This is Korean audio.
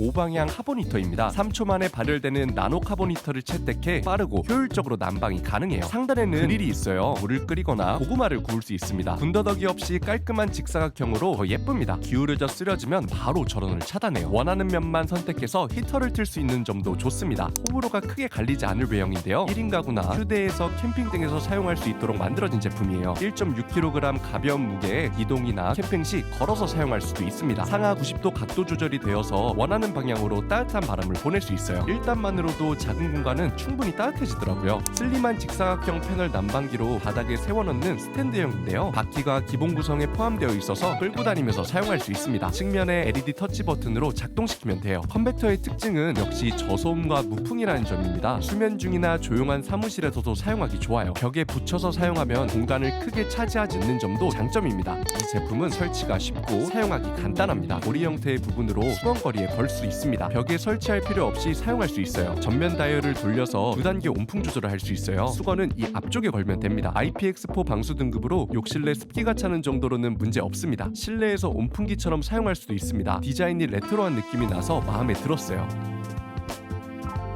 5방향 카본 히터입니다. 3초 만에 발열되는 나노 카본 히터를 채택해 빠르고 효율적으로 난방이 가능해요. 상단에는 그릴이 있어요. 물을 끓이거나 고구마를 구울 수 있습니다. 군더더기 없이 깔끔한 직사각형으로 더 예쁩니다. 기울어져 쓰러지면 바로 전원을 차단해요. 원하는 면만 선택해서 히터를 틀 수 있는 점도 좋습니다. 호불호가 크게 갈리지 않을 외형인데요. 1인 가구나 휴대에서 캠핑 등에서 사용할 수 있도록 만들어진 제품이에요. 1.6kg 가벼운 무게에 이동이나 캠핑 시 걸어서 사용할 수도 있습니다. 상하 90도 각도 조절이 되어서 원하는 방향으로 따뜻한 바람을 보낼 수 있어요. 1단만으로도 작은 공간은 충분히 따뜻해지더라고요. 슬림한 직사각형 패널 난방기로 바닥에 세워놓는 스탠드형인데요. 바퀴가 기본 구성에 포함되어 있어서 끌고 다니면서 사용할 수 있습니다. 측면에 LED 터치 버튼으로 작동시키면 돼요. 컨벡터의 특징은 역시 저소음과 무풍이라는 점입니다. 수면 중이나 조용한 사무실에서도 사용하기 좋아요. 벽에 붙여서 사용하면 공간을 크게 차지하지 않는 점도 장점입니다. 이 제품은 설치가 쉽고 사용하기 간단합니다. 고리 형태의 부분으로 수건거리에 걸수 있습니다. 벽에 설치할 필요 없이 사용할 수 있어요. 전면 다이얼을 돌려서 두 단계 온풍 조절을 할 수 있어요. 수건은 이 앞쪽에 걸면 됩니다. IPX4 방수 등급으로 욕실 내 습기가 차는 정도로는 문제 없습니다. 실내에서 온풍기처럼 사용할 수도 있습니다. 디자인이 레트로한 느낌이 나서 마음에 들었어요.